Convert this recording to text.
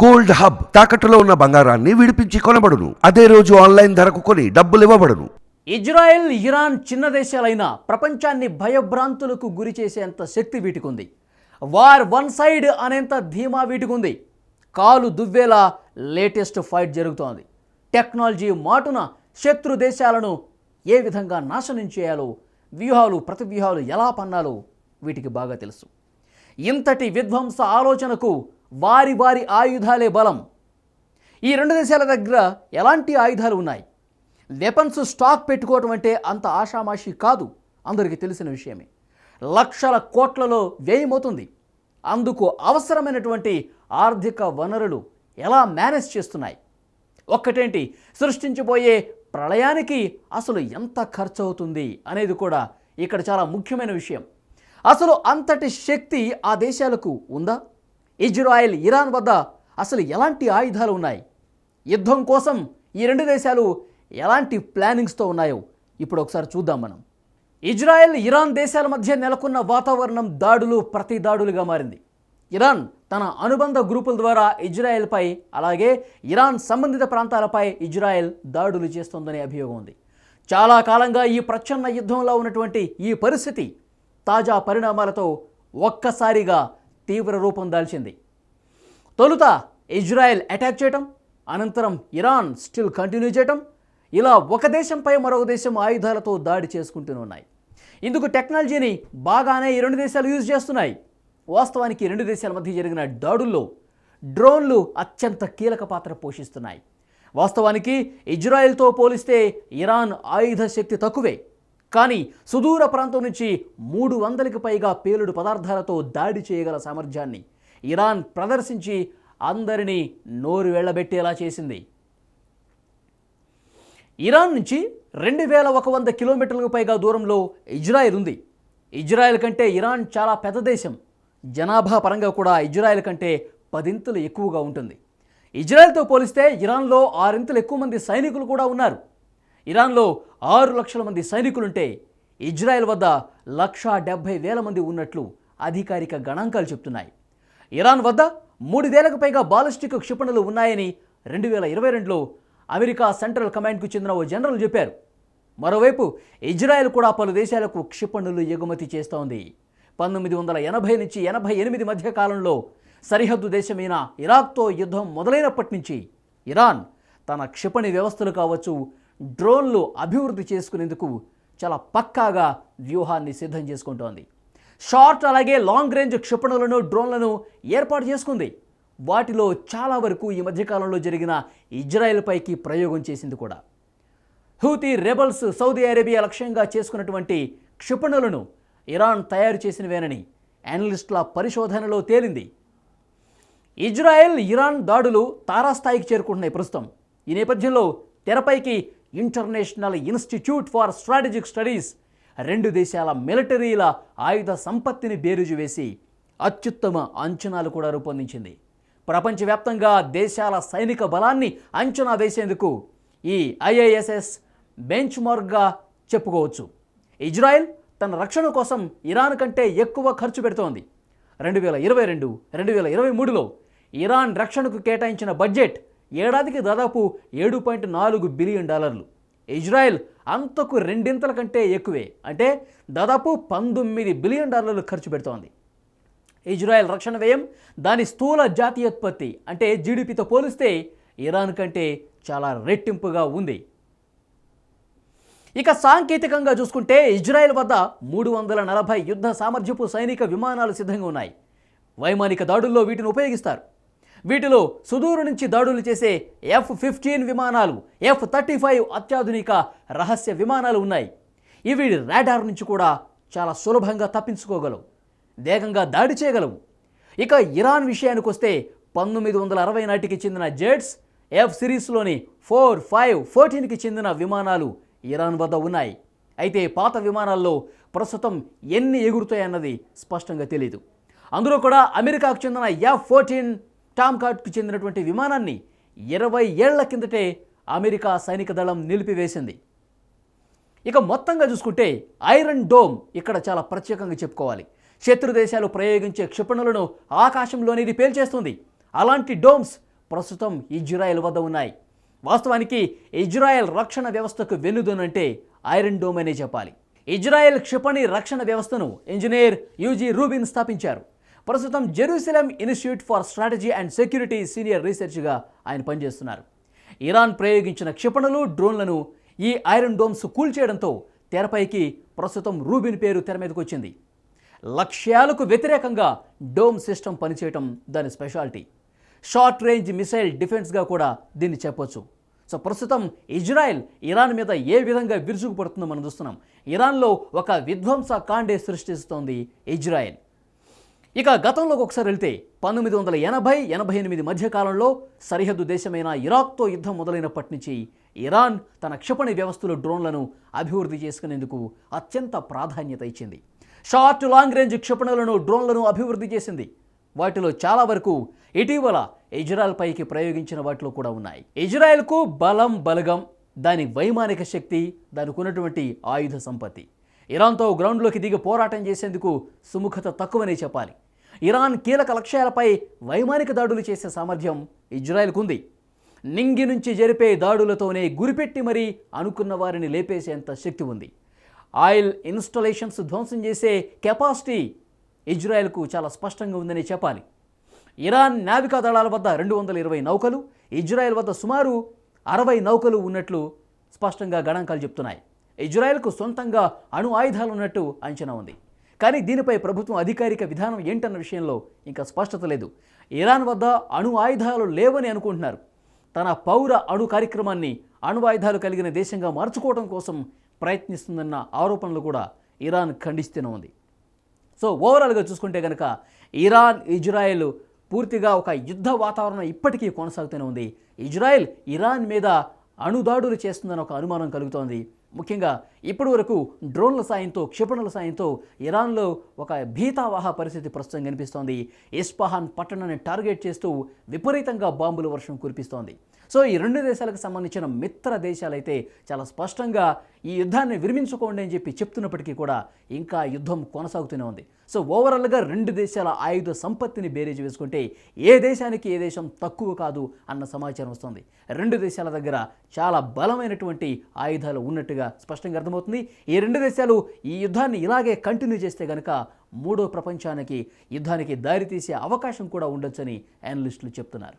Gold hub తాకట్టులో ఉన్న బంగారాన్ని విడిపించి కొనబడును. అదే రోజు ఆన్లైన్ ధరకు కొని డబ్బులు ఇవ్వబడును. ఇజ్రాయెల్ ఇరాన్ చిన్న దేశాలైన ప్రపంచాన్ని భయభ్రాంతులకు గురి చేసేంత శక్తి వీటికుంది. వార్ వన్ సైడ్ అనేంత ధీమా వీటికుంది. కాలు దువ్వేలా లేటెస్ట్ ఫైట్ జరుగుతోంది. టెక్నాలజీ మాటున శత్రు దేశాలను ఏ విధంగా నాశనం చేయాలో వ్యూహాలు ప్రతివ్యూహాలు ఎలా పన్నాలో వీటికి బాగా తెలుసు. ఇంతటి విధ్వంస ఆలోచనకు వారి వారి ఆయుధాలే బలం. ఈ రెండు దేశాల దగ్గర ఎలాంటి ఆయుధాలు ఉన్నాయి? వెపన్స్ స్టాక్ పెట్టుకోవటం అంటే అంత ఆషామాషి కాదు. అందరికీ తెలిసిన విషయమే. లక్షల కోట్లలో వ్యయమవుతుంది. అందుకు అవసరమైనటువంటి ఆర్థిక వనరులు ఎలా మేనేజ్ చేస్తున్నాయి? ఒక్కటేంటి? సృష్టించబోయే ప్రళయానికి అసలు ఎంత ఖర్చు అవుతుంది అనేది కూడా ఇక్కడ చాలా ముఖ్యమైన విషయం. అసలు అంతటి శక్తి ఆ దేశాలకు ఉందా? ఇజ్రాయెల్ ఇరాన్ వద్ద అసలు ఎలాంటి ఆయుధాలు ఉన్నాయి? యుద్ధం కోసం ఈ రెండు దేశాలు ఎలాంటి ప్లానింగ్స్తో ఉన్నాయో ఇప్పుడు ఒకసారి చూద్దాం మనం. ఇజ్రాయెల్ ఇరాన్ దేశాల మధ్య నెలకొన్న వాతావరణం దాడులు ప్రతి దాడులుగా మారింది. ఇరాన్ తన అనుబంధ గ్రూపుల ద్వారా ఇజ్రాయెల్పై అలాగే ఇరాన్ సంబంధిత ప్రాంతాలపై ఇజ్రాయెల్ దాడులు చేస్తోందనే అభియోగం ఉంది. చాలా కాలంగా ఈ ప్రచ్ఛన్న యుద్ధంలో ఉన్నటువంటి ఈ పరిస్థితి తాజా పరిణామాలతో ఒక్కసారిగా తీవ్ర రూపం దాల్చింది. తొలుత ఇజ్రాయెల్ అటాక్ చేయటం అనంతరం ఇరాన్ స్టిల్ కంటిన్యూ చేయటం ఇలా ఒక దేశంపై మరొక దేశం ఆయుధాలతో దాడి చేసుకుంటూనే ఉన్నాయి. ఇందుకు టెక్నాలజీని బాగానే ఈ రెండు దేశాలు యూజ్ చేస్తున్నాయి. వాస్తవానికి రెండు దేశాల మధ్య జరిగిన దాడుల్లో డ్రోన్లు అత్యంత కీలక పాత్ర పోషిస్తున్నాయి. వాస్తవానికి ఇజ్రాయెల్తో పోలిస్తే ఇరాన్ ఆయుధ శక్తి తక్కువే. కానీ సుదూర ప్రాంతం నుంచి మూడు వందలకి పైగా పేలుడు పదార్థాలతో దాడి చేయగల సామర్థ్యాన్ని ఇరాన్ ప్రదర్శించి అందరినీ నోరు వెళ్ళబెట్టేలా చేసింది. ఇరాన్ నుంచి రెండు వేల ఒక వంద కిలోమీటర్లకు పైగా దూరంలో ఇజ్రాయెల్ ఉంది. ఇజ్రాయెల్ కంటే ఇరాన్ చాలా పెద్ద దేశం. జనాభా పరంగా కూడా ఇజ్రాయెల్ కంటే పదింతలు ఎక్కువగా ఉంటుంది. ఇజ్రాయెల్తో పోలిస్తే ఇరాన్లో ఆరింతలు ఎక్కువ మంది సైనికులు కూడా ఉన్నారు. ఇరాన్లో ఆరు లక్షల మంది సైనికులుంటే ఇజ్రాయెల్ వద్ద లక్షా డెబ్భై వేల మంది ఉన్నట్లు అధికారిక గణాంకాలు చెప్తున్నాయి. ఇరాన్ వద్ద మూడువేలకు పైగా బాలిస్టిక్ క్షిపణులు ఉన్నాయని రెండు వేల ఇరవై రెండులో అమెరికా సెంట్రల్ కమాండ్కు చెందిన ఓ జనరల్ చెప్పారు. మరోవైపు ఇజ్రాయెల్ కూడా పలు దేశాలకు క్షిపణులు ఎగుమతి చేస్తోంది పంతొమ్మిది వందల ఎనభై నుంచి ఎనభై ఎనిమిది మధ్య కాలంలో సరిహద్దు దేశమైన ఇరాక్తో యుద్ధం మొదలైనప్పటి నుంచి ఇరాన్ తన క్షిపణి వ్యవస్థలు కావచ్చు డ్రోన్లు అభివృద్ధి చేసుకునేందుకు చాలా పక్కాగా వ్యూహాన్ని సిద్ధం చేసుకుంటోంది. షార్ట్ అలాగే లాంగ్ రేంజ్ క్షిపణులను డ్రోన్లను ఏర్పాటు చేసుకుంది. వాటిలో చాలా వరకు ఈ మధ్యకాలంలో జరిగిన ఇజ్రాయెల్ పైకి ప్రయోగం చేసింది కూడా. హూతీ రెబల్స్ సౌదీ అరేబియా లక్ష్యంగా చేసుకున్నటువంటి క్షిపణులను ఇరాన్ తయారు చేసినవేనని అనలిస్టుల పరిశోధనలో తేలింది. ఇజ్రాయెల్ ఇరాన్ దాడులు తారాస్థాయికి చేరుకుంటున్నాయి ప్రస్తుతం. ఈ నేపథ్యంలో తెరపైకి international institute for strategic studies రెండు దేశాల మిలిటరీల ఆయుధ సంపత్తిని బేరుజు వేసి అత్యుత్తమ అంచనాలు కూడా రూపొందించింది. ప్రపంచవ్యాప్తంగా దేశాల సైనిక బలాన్ని అంచనా వేసేందుకు ఈ ఐఏఎస్ఎస్ బెంచ్ మార్క్గా చెప్పుకోవచ్చు. ఇజ్రాయెల్ తన రక్షణ కోసం ఇరాన్ కంటే ఎక్కువ ఖర్చు పెడుతోంది. రెండు వేల ఇరవై రెండు రెండు వేల ఇరవై మూడులో ఇరాన్ రక్షణకు కేటాయించిన బడ్జెట్ ఏడాదికి దాదాపు ఏడు పాయింట్ నాలుగు బిలియన్ డాలర్లు. ఇజ్రాయెల్ అంతకు రెండింతల కంటే ఎక్కువే. అంటే దాదాపు పంతొమ్మిది బిలియన్ డాలర్లు ఖర్చు పెడుతోంది. ఇజ్రాయెల్ రక్షణ వ్యయం దాని స్థూల జాతీయోత్పత్తి అంటే జీడిపితో పోలిస్తే ఇరాన్ కంటే చాలా రెట్టింపుగా ఉంది. ఇక సాంకేతికంగా చూసుకుంటే ఇజ్రాయెల్ వద్ద మూడు వందల నలభై యుద్ధ సామర్థ్యపు సైనిక విమానాలు సిద్ధంగా ఉన్నాయి. వైమానిక దాడుల్లో వీటిని ఉపయోగిస్తారు. వీటిలో సుదూరు నుంచి దాడులు చేసే ఎఫ్ ఫిఫ్టీన్ విమానాలు ఎఫ్ థర్టీ ఫైవ్ అత్యాధునిక రహస్య విమానాలు ఉన్నాయి. ఇవి రాడార్ నుంచి కూడా చాలా సులభంగా తప్పించుకోగలవు వేగంగా దాడి చేయగలవు. ఇక ఇరాన్ విషయానికి వస్తే పంతొమ్మిది వందల అరవై నాటికి చెందిన జెట్స్ ఎఫ్ సిరీస్లోని ఫోర్ ఫైవ్ ఫోర్టీన్కి చెందిన విమానాలు ఇరాన్ వద్ద ఉన్నాయి. అయితే పాత విమానాల్లో ప్రస్తుతం ఎన్ని ఎగురుతాయన్నది స్పష్టంగా తెలియదు అందులో కూడా అమెరికాకు చెందిన ఎఫ్ ఫోర్టీన్ టామ్కాట్కు చెందినటువంటి విమానాన్ని ఇరవై ఏళ్ళ కిందటే అమెరికా సైనిక దళం నిలిపివేసింది. ఇక మొత్తంగా చూసుకుంటే ఐరన్ డోమ్ ఇక్కడ చాలా ప్రత్యేకంగా చెప్పుకోవాలి. శత్రు దేశాలు ప్రయోగించే క్షిపణులను ఆకాశంలోనే ఇది పేల్చేస్తుంది. అలాంటి డోమ్స్ ప్రస్తుతం ఇజ్రాయెల్ వద్ద ఉన్నాయి. వాస్తవానికి ఇజ్రాయెల్ రక్షణ వ్యవస్థకు వెన్నుదనంటే ఐరన్ డోమ్ అనే చెప్పాలి. ఇజ్రాయెల్ క్షిపణి రక్షణ వ్యవస్థను ఇంజనీర్ యూజీ రూబిన్ స్థాపించారు. ప్రస్తుతం Jerusalem institute for strategy and security senior రీసెర్చ్గా ఆయన పనిచేస్తున్నారు. ఇరాన్ ప్రయోగించిన క్షిపణులు డ్రోన్లను ఈ ఐరన్ డోమ్స్ కూల్చేయడంతో తెరపైకి ప్రస్తుతం రూబిన్ పేరు తెర మీదకి వచ్చింది లక్ష్యాలకు వ్యతిరేకంగా డోమ్ సిస్టమ్ పనిచేయటం దాని స్పెషాలిటీ. షార్ట్ రేంజ్ మిసైల్ డిఫెన్స్గా కూడా దీన్ని చెప్పొచ్చు. సో ప్రస్తుతం ఇజ్రాయెల్ ఇరాన్ మీద ఏ విధంగా విరుచుకుపడుతుందో మనం చూస్తున్నాం. ఇరాన్లో ఒక విధ్వంస కాండే సృష్టిస్తోంది ఇజ్రాయెల్. ఇక గతంలోకి ఒకసారి వెళ్తే పంతొమ్మిది వందల ఎనభై ఎనభై ఎనిమిది మధ్యకాలంలో సరిహద్దు దేశమైన ఇరాక్తో యుద్ధం మొదలైనప్పటి నుంచి ఇరాన్ తన క్షిపణి వ్యవస్థలు డ్రోన్లను అభివృద్ధి చేసుకునేందుకు అత్యంత ప్రాధాన్యత ఇచ్చింది. షార్ట్ లాంగ్ రేంజ్ క్షిపణులను డ్రోన్లను అభివృద్ధి చేసింది. వాటిలో చాలా వరకు ఇటీవల ఇజ్రాయెల్ పైకి ప్రయోగించిన వాటిలో కూడా ఉన్నాయి. ఇజ్రాయెల్కు బలం బలగం దాని వైమానిక శక్తి దానికి ఉన్నటువంటి ఆయుధ సంపత్తి. ఇరాన్తో గ్రౌండ్లోకి దిగి పోరాటం చేసేందుకు సుముఖత తక్కువనే చెప్పాలి. ఇరాన్ కీలక లక్ష్యాలపై వైమానిక దాడులు చేసే సామర్థ్యం ఇజ్రాయెల్కు ఉంది నింగి నుంచి జరిపే దాడులతోనే గురిపెట్టి మరీ అనుకున్న వారిని లేపేసేంత శక్తి ఉంది. ఆయిల్ ఇన్స్టలేషన్స్ ధ్వంసం చేసే కెపాసిటీ ఇజ్రాయెల్కు చాలా స్పష్టంగా ఉందని చెప్పాలి. ఇరాన్ నావికా దళాల వద్ద రెండు వందల ఇరవై నౌకలు ఇజ్రాయెల్ వద్ద సుమారు అరవై నౌకలు ఉన్నట్లు స్పష్టంగా గణాంకాలు చెప్తున్నాయి. ఇజ్రాయెల్కు సొంతంగా అణు ఆయుధాలు ఉన్నట్టు అంచనా ఉంది. కానీ దీనిపై ప్రభుత్వం అధికారిక విధానం ఏంటన్న విషయంలో ఇంకా స్పష్టత లేదు. ఇరాన్ వద్ద అణు ఆయుధాలు లేవని అనుకుంటున్నారు. తన పౌర అణు కార్యక్రమాన్ని అణు ఆయుధాలు కలిగిన దేశంగా మార్చుకోవడం కోసం ప్రయత్నిస్తుందన్న ఆరోపణలు కూడా ఇరాన్ ఖండిస్తూనే ఉంది. సో ఓవరాల్గా చూసుకుంటే కనుక ఇరాన్ ఇజ్రాయెల్ పూర్తిగా ఒక యుద్ధ వాతావరణం ఇప్పటికీ కొనసాగుతూనే ఉంది. ఇజ్రాయెల్ ఇరాన్ మీద అణుదాడులు చేస్తుందని ఒక అనుమానం కలుగుతోంది. ముఖ్యంగా ఇప్పటి వరకు డ్రోన్ల సాయంతో క్షిపణుల సాయంతో ఇరాన్లో ఒక భీతావాహ పరిస్థితి ప్రస్తుతం కనిపిస్తోంది. ఇస్ఫహాన్ పట్టణాన్ని టార్గెట్ చేస్తూ విపరీతంగా బాంబుల వర్షం కురిపిస్తోంది. సో ఈ రెండు దేశాలకు సంబంధించిన మిత్ర దేశాలైతే చాలా స్పష్టంగా ఈ యుద్ధాన్ని విరమించుకోండి అని చెప్పి చెప్తున్నప్పటికీ కూడా ఇంకా యుద్ధం కొనసాగుతూనే ఉంది. సో ఓవరాల్గా రెండు దేశాల ఆయుధ సంపత్తిని బేరీజు వేసుకుంటే ఏ దేశానికి ఏ దేశం తక్కువ కాదు అన్న సమాచారం వస్తుంది. రెండు దేశాల దగ్గర చాలా బలమైనటువంటి ఆయుధాలు ఉన్నట్టుగా స్పష్టంగా అర్థమవుతుంది. ఈ రెండు దేశాలు ఈ యుద్ధాన్ని ఇలాగే కంటిన్యూ చేస్తే కనుక మూడో ప్రపంచానికి యుద్ధానికి దారితీసే అవకాశం కూడా ఉండొచ్చని అనలిస్టులు చెప్తున్నారు.